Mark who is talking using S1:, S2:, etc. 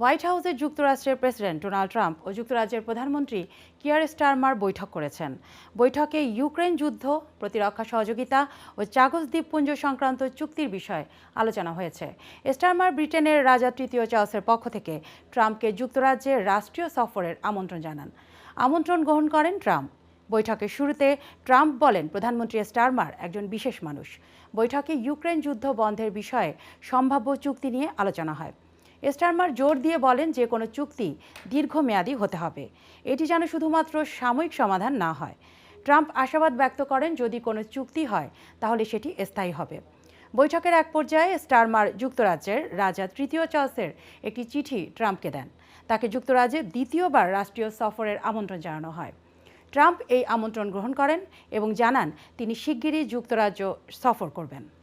S1: White হাউসে যুক্তরাষ্ট্রের president Donald Trump ও যুক্তরাজ্যের প্রধানমন্ত্রী কিয়ার স্টারমার বৈঠক করেছেন। বৈঠকে ইউক্রেন যুদ্ধ, প্রতিরক্ষা সহযোগিতা ও চাগজ দ্বীপপুঞ্জ সংক্রান্ত চুক্তির বিষয়ে আলোচনা হয়েছে। স্টারমার ব্রিটেনের রাজা তৃতীয় চার্লসের পক্ষ থেকে ট্রাম্পকে যুক্তরাজ্যের রাষ্ট্রীয় সফরের আমন্ত্রণ জানান। আমন্ত্রণ গ্রহণ করেন ট্রাম্প। বৈঠকের শুরুতে ট্রাম্প বলেন, প্রধানমন্ত্রী স্টারমার একজন বিশেষ মানুষ। বৈঠকে ইউক্রেন যুদ্ধ বন্ধের বিষয়ে সম্ভাব্য চুক্তি নিয়ে আলোচনা হয়। স্টারমার জোর দিয়ে বলেন যে কোনো চুক্তি দীর্ঘমেয়াদী হতে হবে। এটি যেন শুধুমাত্র সাময়িক সমাধান না হয়। ট্রাম্প আশাবাদ ব্যক্ত করেন, যদি কোনো চুক্তি হয়, তাহলে সেটি স্থায়ী হবে। বৈঠকের এক পর্যায়ে স্টারমার যুক্তরাজ্যের রাজা তৃতীয় চার্লসের একটি চিঠি ট্রাম্পকে দেন। তাকে যুক্তরাজ্যে দ্বিতীয়বার রাষ্ট্রীয় সফরের আমন্ত্রণ জানানো হয়। ট্রাম্প এই আমন্ত্রণ গ্রহণ করেন এবং জানান তিনি শিগগিরই যুক্তরাজ্য সফর করবেন।